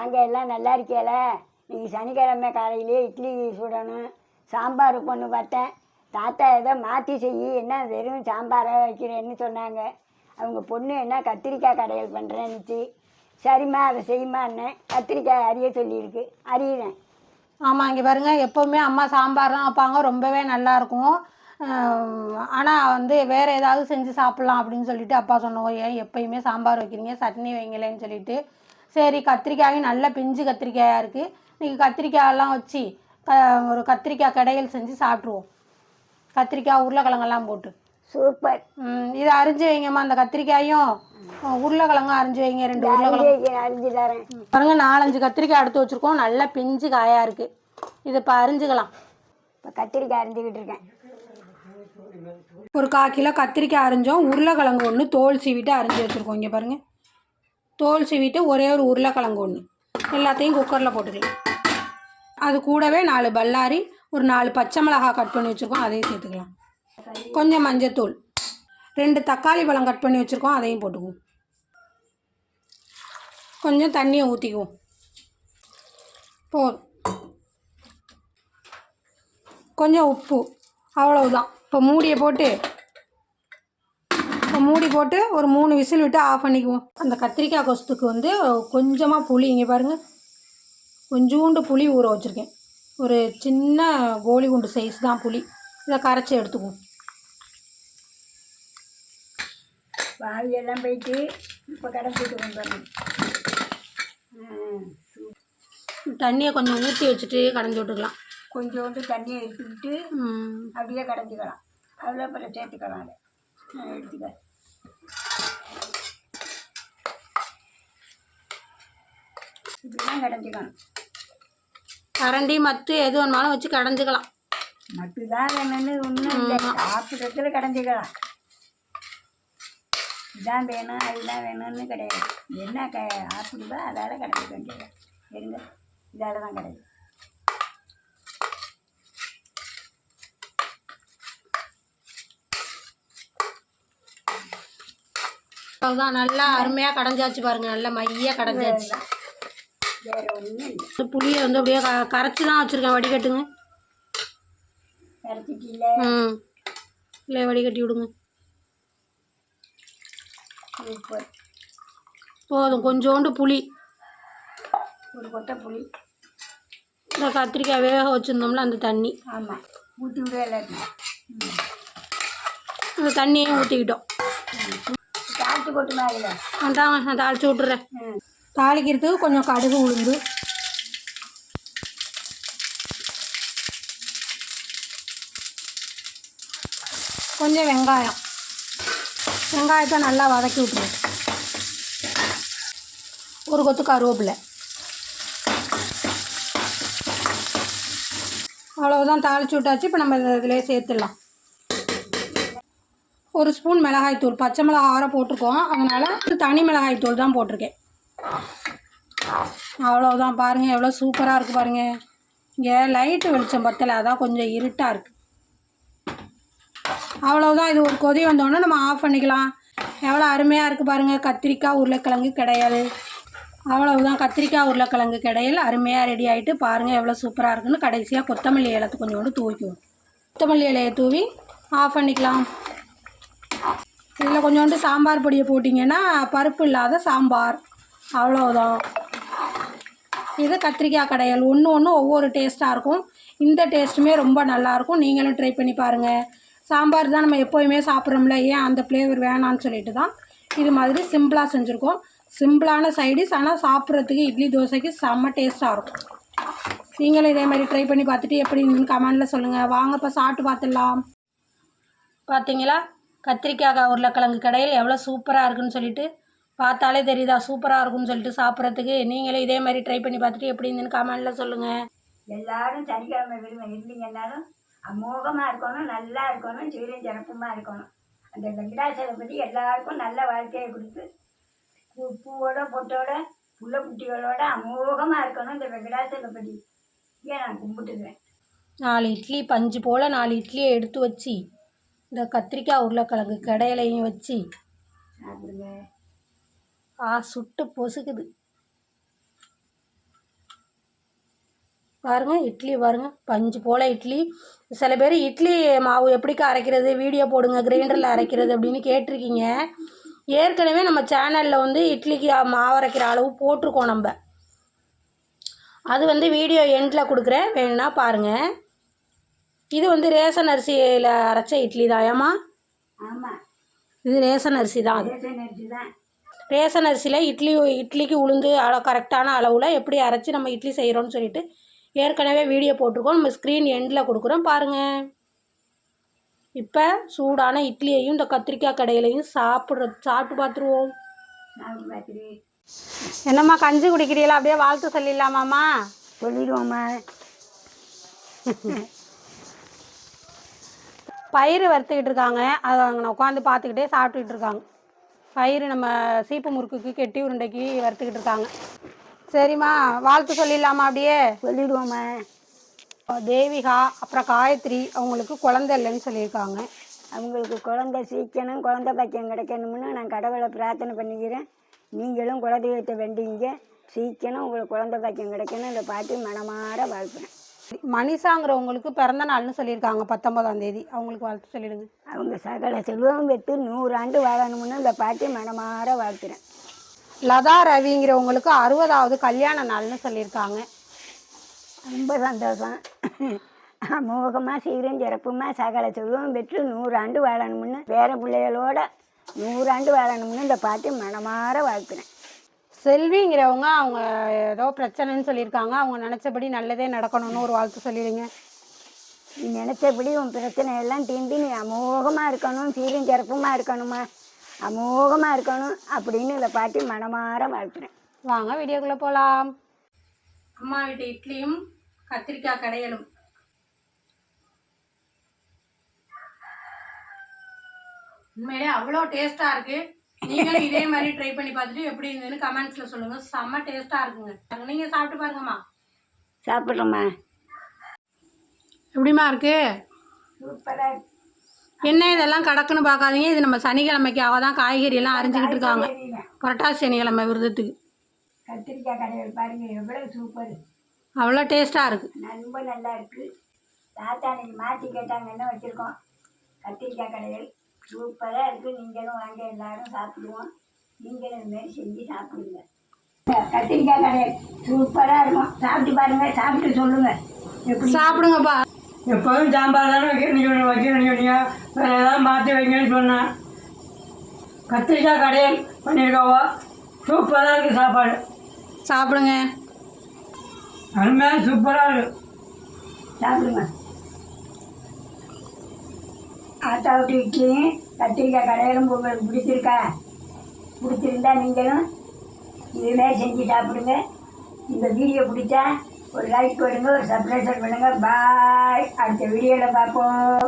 வாங்க எல்லாம் நல்லா இருக்கேல. நீங்கள் சனிக்கிழமை காலையிலேயே இட்லி சுடணும். சாம்பார் பொண்ணு பார்த்தேன். தாத்தா ஏதோ மாற்றி செய் என்ன வெறும் சாம்பாரை வைக்கிறேன்னு சொன்னாங்க. அவங்க பொண்ணு என்ன கத்திரிக்காய் கடையில் பண்ணுறேன்னுச்சு சரிம்மா அதை செய்யுமான்னு கத்திரிக்காய் அறிய சொல்லியிருக்கு. அறியிறேன் ஆமாம் இங்கே பாருங்கள் எப்போவுமே அம்மா சாம்பார்லாம் வைப்பாங்க. ரொம்பவே நல்லாயிருக்கும் ஆனால் வந்து வேறு ஏதாவது செஞ்சு சாப்பிட்லாம் அப்படின்னு சொல்லிட்டு அப்பா சொன்னோம் ஏன் எப்பயுமே சாம்பார் வைக்கிறீங்க? சட்னி வைங்களேன்னு சொல்லிட்டு சரி கத்திரிக்காயும் நல்ல பிஞ்சு கத்திரிக்காயாக இருக்குது இன்றைக்கி கத்திரிக்காயெல்லாம் வச்சு க ஒரு கத்திரிக்காய் கடையில் செஞ்சு சாப்பிட்ருவோம் கத்திரிக்காய் உருளைக்கிழங்கெல்லாம் போட்டு. சூப்பர். இதை அரிஞ்சு வைங்கம்மா அந்த கத்திரிக்காயும் உருளைக்கிழங்கும் அரிஞ்சு வைங்க ரெண்டு உருளைக்கிழங்கு அறிஞ்சு தரேன். பாருங்க நாலஞ்சு கத்திரிக்காய் எடுத்து வச்சுருக்கோம். நல்ல பிஞ்சு காயாக இருக்குது இதை இப்போ அரிஞ்சுக்கலாம். இப்போ கத்திரிக்காய் அரிஞ்சுக்கிட்டு இருக்கேன். ஒரு கால் கிலோ கத்திரிக்காய் அரிஞ்சோம். உருளைக்கிழங்கு ஒன்று தோல் சீவிட்டு அரிஞ்சு வச்சுருக்கோம். இங்கே பாருங்கள் தோல் சீவிட்டு ஒரே ஒரு உருளைக்கிழங்கு ஒன்று எல்லாத்தையும் குக்கரில் போட்டுக்கலாம். அது கூடவே நாலு பல்லாரி ஒரு நாலு பச்சை மிளகாய் கட் பண்ணி வச்சுருக்கோம் அதையும் சேர்த்துக்கலாம். கொஞ்சம் மஞ்சத்தூள் ரெண்டு தக்காளி பழம் கட் பண்ணி வச்சுருக்கோம் அதையும் போட்டுக்குவோம். கொஞ்சம் தண்ணியை ஊற்றிக்குவோம் போதும். கொஞ்சம் உப்பு அவ்வளவுதான். இப்போ மூடியை போட்டு மூடி போட்டு ஒரு மூணு விசில் விட்டு ஆஃப் பண்ணிக்குவோம். அந்த கத்திரிக்காய் கொஸ்துக்கு வந்து கொஞ்சமாக புளி இங்கே பாருங்கள் கொஞ்சோண்டு புளி ஊற வச்சுருக்கேன். ஒரு சின்ன கோலி குண்டு சைஸ் தான் புளி. இதை கரைச்சி எடுத்துக்குவோம். வாவியெல்லாம் போயிட்டு இப்போ கடைச்சிட்டு கொண்டு வரணும் தண்ணியை கொஞ்சம் ஊற்றி வச்சுட்டு கடைஞ்சி விட்டுக்கலாம். கொஞ்சோண்டு தண்ணியை எடுத்துக்கிட்டு அப்படியே கடைஞ்சிக்கலாம். அவ்வளோ அப்புறம் சேர்த்துக்கலாம் அதை. எடுத்துக்க. இப்படிலாம் கடைஞ்சிக்கணும். கரண்டி மத்து எது வேணுமாலும் வச்சு கடைஞ்சிக்கலாம். மட்டும்தான் வேணும்னு ஒன்றும் இல்லை. சாப்பிட்றதுல கடைஞ்சிக்கலாம். இதான் வேணும் அதுதான் வேணும்னு கிடையாது. என்ன க ஆப்பிடுதோ அதால் கடைஞ்சிக்க வேண்டியது. இருங்க இதால் தான் கிடையாது அதுதான் நல்லா அருமையாக கடைஞ்சாச்சு பாருங்கள் நல்லா மையாக கடைஞ்சாச்சு. வேறு ஒன்றும் இல்லை இந்த புளியை வந்து அப்படியே க கரைச்சி தான் வச்சுருக்கேன் வடிகட்டுங்க. கரைச்சிட்டு இல்லை ம். இல்லை வடிகட்டி விடுங்க. போதும் கொஞ்சோண்டு புளி. ஒரு கொட்டை புளி. இந்த கத்திரிக்காய் வேக வச்சுருந்தோம்ல அந்த தண்ணி. ஆமாம் ஊற்றி விட எல்லாத்தையும். அந்த தண்ணியையும் ஊற்றிக்கிட்டோம் சாப்பிட்டு கொட்டுமா அதில் அதாங்க நான் தாளிச்சு விட்டுறேன். ம். தாளிக்கிறதுக்கு கொஞ்சம் கடுகு உளுந்து. கொஞ்சம் வெங்காயம். வெங்காயத்தை நல்லா வதக்கி விட்டுருவோம் ஒரு கொத்து கருவேப்பிலை. அவ்வளோதான் தாளிச்சு விட்டாச்சு. இப்போ நம்ம இதிலே சேர்த்துடலாம். ஒரு ஸ்பூன் மிளகாய்த்தூள். பச்சை மிளகாய் ஆற போட்டிருக்கோம். அதனால் தனி மிளகாய்த்தூள் தான் போட்டிருக்கேன். அவ்வளோதான் பாருங்கள் எவ்வளோ சூப்பராக இருக்குது பாருங்கள் இங்கே லைட்டு வெளிச்சம் பத்தலை அதான் கொஞ்சம் இருட்டாக இருக்குது அவ்வளோதான் இது ஒரு கொதி வந்தோடனே நம்ம ஆஃப் பண்ணிக்கலாம். எவ்வளோ அருமையாக இருக்குது பாருங்கள் கத்திரிக்காய் உருளைக்கிழங்கு கிடையாது. அவ்வளவுதான் கத்திரிக்காய் உருளைக்கிழங்கு கிடையில் அருமையாக ரெடி ஆகிட்டு பாருங்கள் எவ்வளோ சூப்பராக இருக்குன்னு. கடைசியாக கொத்தமல்லி இலத்தை கொஞ்சோண்டு தூக்கிவோம் கொத்தமல்லி இலையை தூவி ஆஃப் பண்ணிக்கலாம். இதில் கொஞ்சோண்டு சாம்பார் பொடியை போட்டிங்கன்னா பருப்பு இல்லாத சாம்பார். அவ்வளோதான் இது கத்திரிக்காய் கடையல். ஒன்று ஒன்று ஒவ்வொரு டேஸ்ட்டாக இருக்கும். இந்த டேஸ்ட்டுமே ரொம்ப நல்லாயிருக்கும் நீங்களும் ட்ரை பண்ணி பாருங்கள் சாம்பார் தான் நம்ம எப்போயுமே சாப்பிட்றோம்ல ஏன் அந்த ஃப்ளேவர் வேணான்னு சொல்லிட்டு தான் இது மாதிரி சிம்பிளாக செஞ்சுருக்கோம். சிம்பிளான சைடிஷ் ஆனால் சாப்பிட்றதுக்கு இட்லி தோசைக்கு செம்ம டேஸ்ட்டாக இருக்கும். நீங்களும் இதே மாதிரி ட்ரை பண்ணி பார்த்துட்டு எப்படி இருந்துன்னு கமெண்டில் சொல்லுங்கள் வாங்க இப்போ சாப்பிட்டு பார்த்துடலாம். பார்த்தீங்களா கத்திரிக்காய் உருளைக்கிழங்கு கடையில் எவ்வளோ சூப்பராக இருக்குன்னு சொல்லிட்டு பார்த்தாலே தெரியுதா? சூப்பராக இருக்குன்னு சொல்லிட்டு சாப்பிட்றதுக்கு. நீங்களும் இதே மாதிரி ட்ரை பண்ணி பார்த்துட்டு எப்படி இருந்துன்னு கமெண்டில் சொல்லுங்கள் எல்லாரும் சனிக்கிழமை விரும்ப இருந்தீங்கன்னாலும் அமோகமாக இருக்கணும் நல்லா இருக்கணும் சீரும் சிறப்புமாக இருக்கணும். அந்த வெங்கடாசலை பற்றி எல்லாருக்கும் நல்ல வாழ்க்கையை கொடுத்து பூ பூவோட பொட்டோட புள்ள குட்டிகளோட அமோகமாக இருக்கணும் இந்த வெங்கடாசலை பற்றி ஏன் நான் கும்பிட்டுக்கிறேன். நாலு இட்லி பஞ்சு போல் நாலு இட்லியை எடுத்து வச்சு இந்த கத்திரிக்காய் உருளைக்கிழங்கு கடையிலையும் வச்சு சாப்பிடுங்க. ஆ சுட்டு பொசுக்குது. பாருங்க இட்லி பாருங்க பஞ்சு போல் இட்லி. சில பேர் இட்லி மாவு எப்படிக்கா அரைக்கிறது வீடியோ போடுங்க கிரைண்டரில் அரைக்கிறது அப்படின்னு கேட்டிருக்கீங்க. ஏற்கனவே நம்ம சேனலில் வந்து இட்லிக்கு மாவு அரைக்கிற அளவு போட்டிருக்கோம் நம்ம. அது வந்து வீடியோ எண்டில் கொடுக்குறேன் வேணும்னா பாருங்கள் இது வந்து ரேஷன் அரிசியில் அரைச்ச இட்லி தான் ஏம்மா ஆமாம் இது ரேஷன் அரிசி தான் அது. ரேஷன் அரிசியில் இட்லி இட்லிக்கு உளுந்து அள கரெக்டான அளவில் எப்படி அரைச்சி நம்ம இட்லி செய்கிறோம்னு சொல்லிட்டு ஏற்கனவே வீடியோ போட்டிருக்கோம். நம்ம ஸ்க்ரீன் எண்டில் கொடுக்குறோம். பாருங்கள் இப்போ சூடான இட்லியையும் இந்த கத்திரிக்காய் கடையிலையும் சாப்பிட்ற சாப்பிட்டு பார்த்துருவோம். என்னம்மா கஞ்சி குடிக்கிறீங்களா? அப்படியே வாழ்த்து சொல்லிடலாமாம்மா? சொல்லிடுவோம்மா. பயிறு வறுத்துக்கிட்டு இருக்காங்க. அதை அங்கே உட்காந்து பார்த்துக்கிட்டே சாப்பிட்டுக்கிட்டு இருக்காங்க. பயிறு நம்ம சீப்பு முறுக்குக்கு கெட்டி உருண்டைக்கு வறுத்துக்கிட்டு இருக்காங்க. சரிம்மா வாழ்த்து சொல்லிடலாமா அப்படியே? சொல்லிடுவோம்மா. தேவிகா அப்புறம் காயத்ரி அவங்களுக்கு குழந்தை இல்லைன்னு சொல்லியிருக்காங்க. அவங்களுக்கு குழந்தை சீக்கணும் குழந்தை பாக்கியம் கிடைக்கணும்னு நான் கடவுளை பிரார்த்தனை பண்ணிக்கிறேன். நீங்களும் குலதெய்வத்தை வேண்டிங்க. சீக்கிரம் உங்களுக்கு குழந்தை பாக்கியம் கிடைக்கணும். இந்த பாட்டி மனமாற வாழ்த்துறேன். மனிஷாங்கிறவங்களுக்கு பிறந்த நாள்னு சொல்லியிருக்காங்க பத்தொன்பதாம் தேதி. அவங்களுக்கு வாழ்த்து சொல்லிடுங்க. அவங்க சகல செல்வம் பெற்று நூறாண்டு வாழணும்னு இந்த பாட்டி மனமாற வாழ்த்துறேன். லதா ரவிங்கிறவங்களுக்கு அறுபதாவது கல்யாண நாள்னு சொல்லியிருக்காங்க. ரொம்ப சந்தோஷம். அமோகமாக சீரும் சிறப்புமா சகல செல்வம் பெற்று நூறாண்டு வாழணும்னு பேர பிள்ளைகளோட நூறாண்டு வாழணும்னு இந்த பாட்டி மனமாற வாழ்த்துறேன். செல்விங்கிறவங்க அவங்க ஏதோ பிரச்சனைன்னு சொல்லியிருக்காங்க. அவங்க நினச்சபடி நல்லதே நடக்கணும்னு ஒரு வாழ்த்து சொல்லிடுங்க. நீ நினச்சபடி உன் பிரச்சனை எல்லாம் தீண்டி நீ அமோகமாக இருக்கணும் சீரும் சிறப்புமாக இருக்கணுமா? அமோகமாக இருக்கணும் அப்படின்னு இந்த பாட்டி மனமாற வாழ்த்துறேன். வாங்க வீடியோக்குள்ளே போகலாம் அம்மா வீட்டு இட்லியும் கத்திரிக்காய் கடையலும். உண்மையிலே அவ்வளோ டேஸ்ட்டாக இருக்குது நீங்களும் இதே மாதிரி ட்ரை பண்ணி பார்த்துட்டு எப்படி இருந்ததுன்னு கமெண்ட்ஸில் சொல்லுங்கள் செம்ம டேஸ்ட்டாக இருக்குங்க. நீங்கள் சாப்பிட்டு பாருங்கம்மா. சாப்பிட்றோம்மா. எப்படிம்மா இருக்கு? சூப்பராக என்ன இதெல்லாம் கடக்குன்னு பார்க்காதீங்க. இது நம்ம சனிக்கிழமைக்காக தான் காய்கறி எல்லாம் அரிஞ்சிக்கிட்டு இருக்காங்க. புரட்டாசி சனிக்கிழமை விரதத்துக்கு. கத்திரிக்காய் கடையில் பாருங்க எவ்வளோ சூப்பர் அவ்வளோ டேஸ்ட்டாக இருக்குது ரொம்ப நல்லா இருக்குது தாத்தா மாற்றி கேட்டாங்கன்னா வச்சுருக்கோம்? கத்திரிக்காய் கடைகள் சூப்பராக இருக்குது நீங்களும் வாங்க எல்லாரும் சாப்பிடுவோம். நீங்களும் இது மாதிரி செஞ்சு சாப்பிடுங்க. கத்திரிக்காய் கடையில் சூப்பராக இருக்கும். சாப்பிட்டு பாருங்கள் சாப்பிட்டு சொல்லுங்கள் எப்படி? சாப்பிடுங்கப்பா. எப்போதும் சாம்பார் தானே வைக்கணும்னு சொன்ன வைக்கணும்னு சொன்னீங்க. வேறு ஏதாவது மாற்றி வைங்கன்னு சொன்னேன். கத்திரிக்காய் கடையல் பண்ணியிருக்காவோ? சூப்பராக இருக்குது சாப்பாடு. சாப்பிடுங்க. அருமையாக சூப்பராக இருக்குது சாப்பிடுங்க. ஆத்தா விட்டு இட்லியும் கத்திரிக்காய் கடையிலும் உங்களுக்கு பிடிச்சிருக்கா பிடிச்சிருந்தா நீங்களும் இதுமாரி செஞ்சு சாப்பிடுங்க. இந்த வீடியோ பிடிச்சா ஒரு லைக் பண்ணுங்க ஒரு சப்ஸ்கிரைபர் பண்ணுங்கள் பாய் அடுத்த வீடியோவில் பார்ப்போம்.